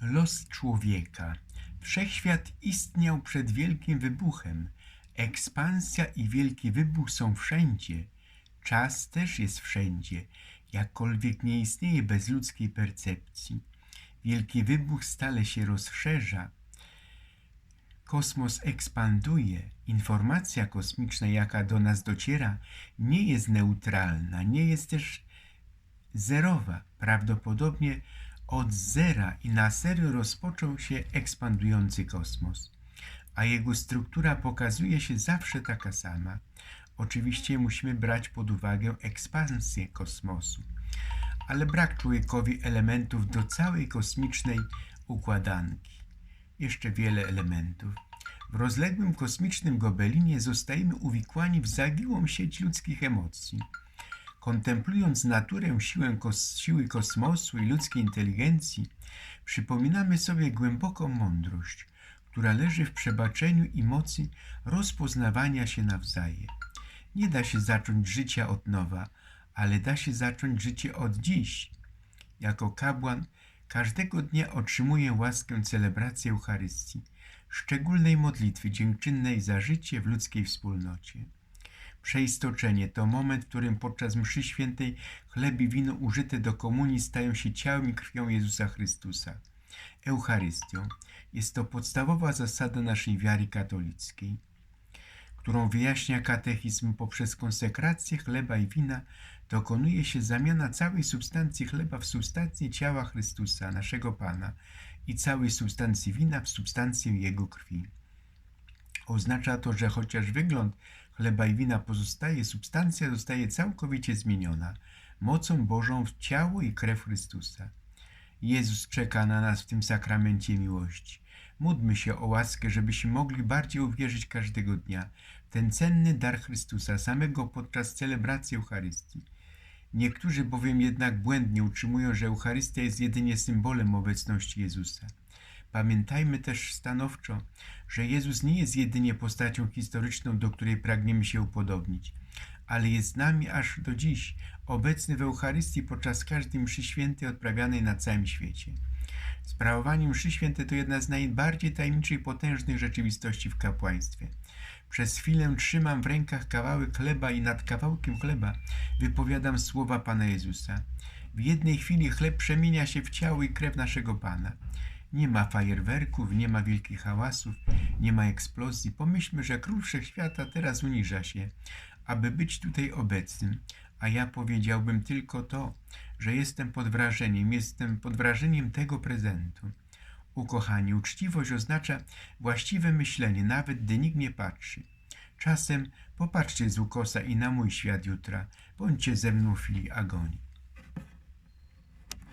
Los człowieka. Wszechświat istniał przed wielkim wybuchem. Ekspansja i wielki wybuch są wszędzie. Czas też jest wszędzie, jakkolwiek nie istnieje bez ludzkiej percepcji. Wielki wybuch stale się rozszerza. Kosmos ekspanduje. Informacja kosmiczna, jaka do nas dociera, nie jest neutralna, nie jest też zerowa. Prawdopodobnie od zera i na serio rozpoczął się ekspandujący kosmos, a jego struktura pokazuje się zawsze taka sama. Oczywiście musimy brać pod uwagę ekspansję kosmosu, ale brak człowiekowi elementów do całej kosmicznej układanki. Jeszcze wiele elementów. W rozległym kosmicznym gobelinie zostajemy uwikłani w zawiłą sieć ludzkich emocji. Kontemplując naturę, siłę kos siły kosmosu i ludzkiej inteligencji, przypominamy sobie głęboką mądrość, która leży w przebaczeniu i mocy rozpoznawania się nawzajem. Nie da się zacząć życia od nowa, ale da się zacząć życie od dziś. Jako kapłan każdego dnia otrzymuję łaskę celebracji Eucharystii, szczególnej modlitwy dziękczynnej za życie w ludzkiej wspólnocie. Przeistoczenie to moment, w którym podczas mszy świętej chleb i wino użyte do komunii stają się ciałem i krwią Jezusa Chrystusa. Eucharystią jest to podstawowa zasada naszej wiary katolickiej, którą wyjaśnia katechizm poprzez konsekrację chleba i wina dokonuje się zamiana całej substancji chleba w substancję ciała Chrystusa, naszego Pana, i całej substancji wina w substancję Jego krwi. Oznacza to, że chociaż wygląd chleba i wina pozostaje, substancja zostaje całkowicie zmieniona mocą Bożą w ciało i krew Chrystusa. Jezus czeka na nas w tym sakramencie miłości. Módlmy się o łaskę, żebyśmy mogli bardziej uwierzyć każdego dnia w ten cenny dar Chrystusa, samego podczas celebracji Eucharystii. Niektórzy bowiem jednak błędnie utrzymują, że Eucharystia jest jedynie symbolem obecności Jezusa. Pamiętajmy też stanowczo, że Jezus nie jest jedynie postacią historyczną, do której pragniemy się upodobnić, ale jest z nami aż do dziś, obecny w Eucharystii podczas każdej mszy świętej odprawianej na całym świecie. Sprawowanie mszy świętej to jedna z najbardziej tajemniczych i potężnych rzeczywistości w kapłaństwie. Przez chwilę trzymam w rękach kawałek chleba i nad kawałkiem chleba wypowiadam słowa Pana Jezusa. W jednej chwili chleb przemienia się w ciało i krew naszego Pana. Nie ma fajerwerków, nie ma wielkich hałasów, nie ma eksplozji. Pomyślmy, że król wszechświata teraz uniża się, aby być tutaj obecnym. A ja powiedziałbym tylko to, że jestem pod wrażeniem, jestem pod wrażeniem tego prezentu. Ukochani, uczciwość oznacza właściwe myślenie, nawet gdy nikt nie patrzy. Czasem popatrzcie z ukosa i na mój świat jutra. Bądźcie ze mną w chwili agonii.